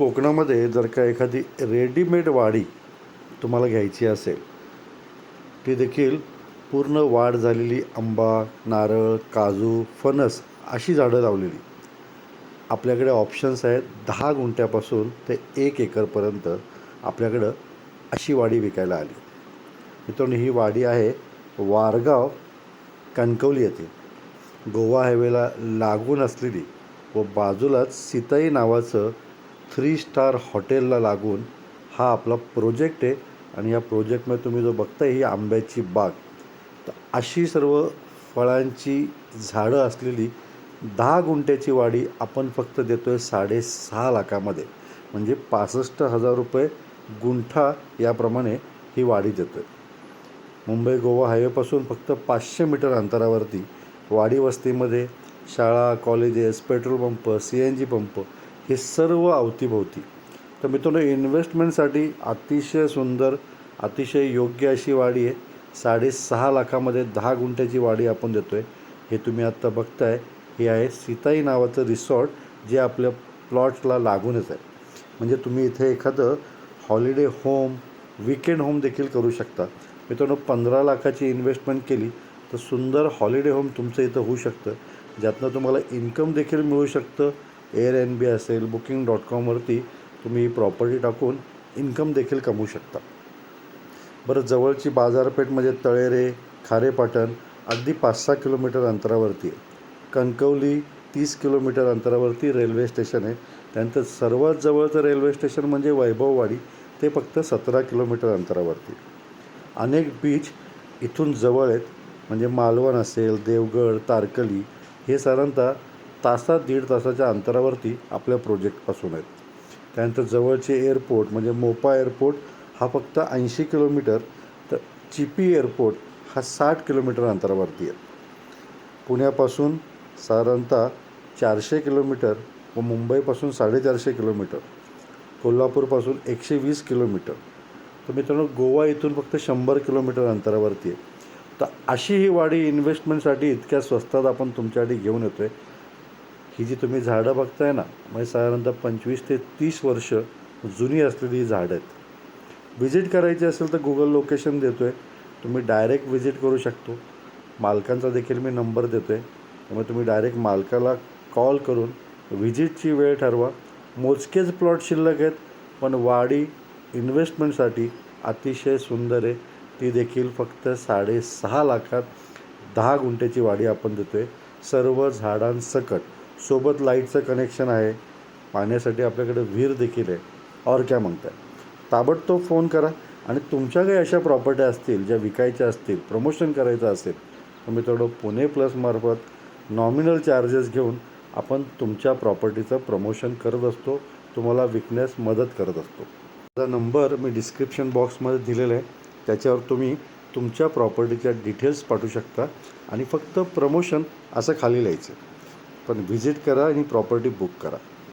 कोकणामध्ये जर का एखादी रेडीमेड वाडी तुम्हाला घ्यायची असेल ती देखील पूर्ण वाढ झालेली आंबा नारळ काजू फणस अशी झाडं लावलेली. आपल्याकडे ऑप्शन्स आहेत दहा गुंठ्यापासून ते एक एकरपर्यंत आपल्याकडं अशी वाडी विकायला आली. मित्रांनो ही वाडी आहे वारगाव कणकवली येथे. गोवा हायवेला लागून असलेली व बाजूलाच सीताई नावाचं थ्री स्टार हॉटेलला लागून हा आपला प्रोजेक्ट आहे आणि या प्रोजेक्टमध्ये तुम्ही जो बघताय ही आंब्याची बाग तर अशी सर्व फळांची झाडं असलेली दहा गुंठ्याची वाडी आपण फक्त देतो आहे साडेसहा लाखामध्ये. म्हणजे पासष्ट हजार रुपये गुंठा याप्रमाणे ही वाडी देतो आहे मुंबई गोवा हायवेपासून फक्त पाचशे मीटर अंतरावरती वाडी वस्तीमध्ये शाळा colleges petrol pump C N G pump हे सर्व अवतीभोवती. तर मित्रांनो इन्व्हेस्टमेंटसाठी अतिशय सुंदर अतिशय योग्य अशी वाडी आहे. साडेसहा लाखामध्ये दहा गुंठ्याची वाडी आपण देतो आहे हे तुम्ही आत्ता बघताय. हे आहे सीताई नावाचं रिसॉर्ट जे आपल्या प्लॉटला लागूनच आहे. म्हणजे तुम्ही इथे एखादं हॉलिडे होम विकेंड होम देखील करू शकता. मित्रांनो पंधरा लाखाची इन्व्हेस्टमेंट केली तर सुंदर हॉलिडे होम तुमचं इथं होऊ शकतं. ज्यातनं तुम्हाला इन्कम देखील मिळू शकतं. एअर एन बी असेल बुकिंग डॉट कॉमवरती तुम्ही प्रॉपर्टी टाकून इन्कम देखील कमवू शकता. बरं जवळची बाजारपेठ म्हणजे तळेरे खारेपाटण अगदी पाच सहा किलोमीटर अंतरावरती आहे. कणकवली तीस किलोमीटर अंतरावरती रेल्वे स्टेशन आहे. त्यानंतर सर्वात जवळचं रेल्वे स्टेशन म्हणजे वैभववाडी ते फक्त सतरा किलोमीटर अंतरावरती अनेक बीच इथून जवळ आहेत. म्हणजे मालवण असेल देवगड तारकली हे साधारणतः तासात दीड तासाच्या अंतरावरती आपल्या प्रोजेक्टपासून आहेत. त्यानंतर जवळचे एअरपोर्ट म्हणजे मोपा एअरपोर्ट हा फक्त ऐंशी किलोमीटर तर चिपी एअरपोर्ट हा साठ किलोमीटर अंतरावरती आहे. पुण्यापासून साधारणतः चारशे किलोमीटर व मुंबईपासून साडेचारशे किलोमीटर. कोल्हापूरपासून एकशे वीस किलोमीटर. तर मित्रांनो गोवा इथून फक्त शंभर किलोमीटर अंतरावरती आहे. तर अशी ही वाडी इन्व्हेस्टमेंटसाठी इतक्या स्वस्तात आपण तुमच्यासाठी घेऊन येतो आहे ही जी तुम्ही झाडं बघताय ना म्हणजे साधारणतः पंचवीस ते तीस वर्ष जुनी असलेली ही झाडं आहेत. व्हिजिट करायची असेल तर गुगल लोकेशन देतो आहे तुम्ही डायरेक्ट व्हिजिट करू शकतो. मालकांचा देखील मी नंबर देतो आहे त्यामुळे तुम्ही डायरेक्ट मालकाला कॉल करून व्हिजिटची वेळ ठरवा. मोजकेच प्लॉट शिल्लक आहेत पण वाडी इन्व्हेस्टमेंटसाठी अतिशय सुंदर आहे. ती देखील फक्त साडेसहा लाखात दहा गुंठ्याची वाडी आपण देतो आहे सर्व झाडांसकट. सोबत लाईटचं कनेक्शन आहे. पाण्यासाठी आपल्याकडे विहीर देखील आहे. और क्या म्हणताय? ताबडतोब फोन करा आणि तुमच्या काही अशा प्रॉपर्ट्या असतील ज्या विकायच्या असतील प्रमोशन करायचं असेल तर मी थोडं पुणे प्लसमार्फत नॉमिनल चार्जेस घेऊन आपण तुमच्या प्रॉपर्टीचं प्रमोशन करत असतो. तुम्हाला विकण्यास मदत करत असतो. माझा नंबर मी डिस्क्रिप्शन बॉक्समध्ये दिलेला आहे. त्याच्यावर तुम्ही तुमच्या प्रॉपर्टीच्या डिटेल्स पाठवू शकता आणि फक्त प्रमोशन असं खाली लिहायचं पण व्हिजिट करा आणि प्रॉपर्टी बुक करा.